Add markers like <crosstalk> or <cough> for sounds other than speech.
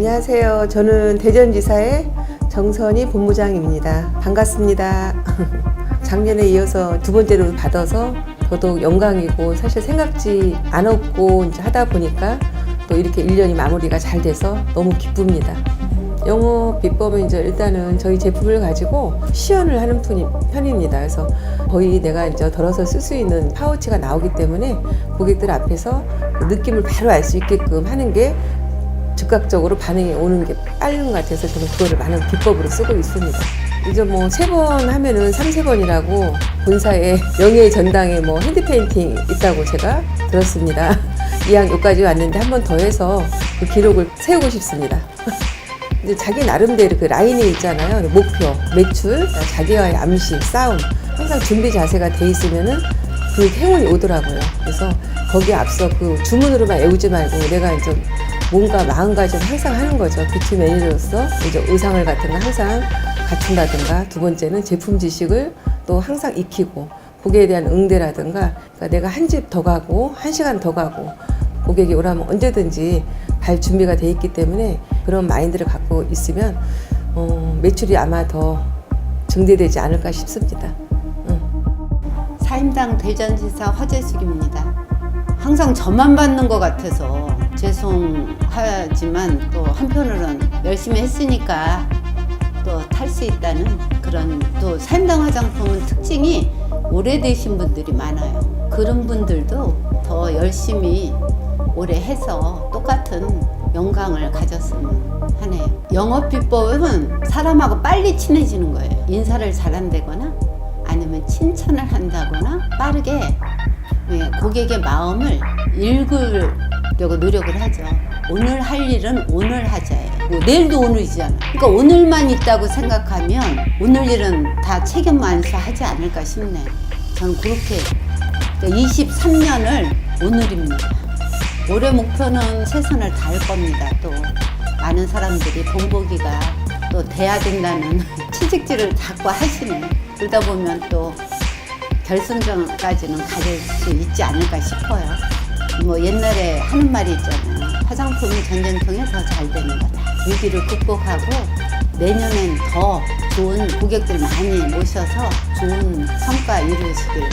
안녕하세요. 저는 대전지사의 정선희 본부장입니다. 반갑습니다. <laughs> 작년에 이어서 두 번째로 받아서 더더욱 영광이고 사실 생각지 않았고 이제 하다 보니까 또 이렇게 1년이 마무리가 잘 돼서 너무 기쁩니다. 영업 비법은 이제 일단은 저희 제품을 가지고 시연을 하는 편입니다. 그래서 거의 내가 이제 덜어서 쓸 수 있는 파우치가 나오기 때문에 고객들 앞에서 그 느낌을 바로 알 수 있게끔 하는 게 즉각적으로 반응이 오는 게 빠른 것 같아서 저는 그거를 많은 비법으로 쓰고 있습니다. 이제 뭐 세 번 하면은 삼세 번이라고 본사에 명예의 전당에 뭐 핸드 페인팅 있다고 제가 들었습니다. 이왕 여기까지 왔는데 한 번 더 해서 그 기록을 세우고 싶습니다. <laughs> 이제 자기 나름대로 그 라인이 있잖아요. 목표, 매출, 자기와의 암시, 싸움. 항상 준비 자세가 돼 있으면은 그 행운이 오더라고요. 그래서 거기에 앞서 그 주문으로만 애우지 말고 내가 이제 뭔가 마음가짐 항상 하는 거죠. 뷰티 매니저로서 이제 의상을 같은 거 항상 갖춘다든가 두 번째는 제품 지식을 또 항상 익히고 고객에 대한 응대라든가 그러니까 내가 한 집 더 가고 한 시간 더 가고 고객이 오라면 언제든지 갈 준비가 돼 있기 때문에 그런 마인드를 갖고 있으면 어, 매출이 아마 더 증대되지 않을까 싶습니다. 사임당 대전지사 화재숙입니다. 항상 저만 받는 것 같아서 죄송하지만 또 한편으로는 열심히 했으니까 또 탈 수 있다는 그런 또 사임당 화장품은 특징이 오래되신 분들이 많아요. 그런 분들도 더 열심히 오래 해서 똑같은 영광을 가졌으면 하네요. 영업 비법은 사람하고 빨리 친해지는 거예요. 인사를 잘한다거나 아니면 칭찬을 한다거나 빠르게 예, 고객의 마음을 읽 으려고 노력을 하죠. 오늘 할 일은 오늘 하자예요. 뭐 내일도 오늘이잖아. 그러니까 오늘만 있다고 생각하면 오늘 일은 다 책임 만사 하지 않을까 싶네요. 저는 그렇게 23년을 오늘입니다. 올해 목표는 최선을 다할 겁니다. 또 많은 사람들이 본보기가 또 돼야 된다는 <laughs> 채찍질을 자꾸 하시네. 그러다 보면 또 결승전까지는 가질 수 있지 않을까 싶어요. 뭐 옛날에 하는 말이 있잖아요. 화장품이 전쟁통에 더 잘 되는 거다. 위기를 극복하고 내년엔 더 좋은 고객들 많이 모셔서 좋은 성과 이루시길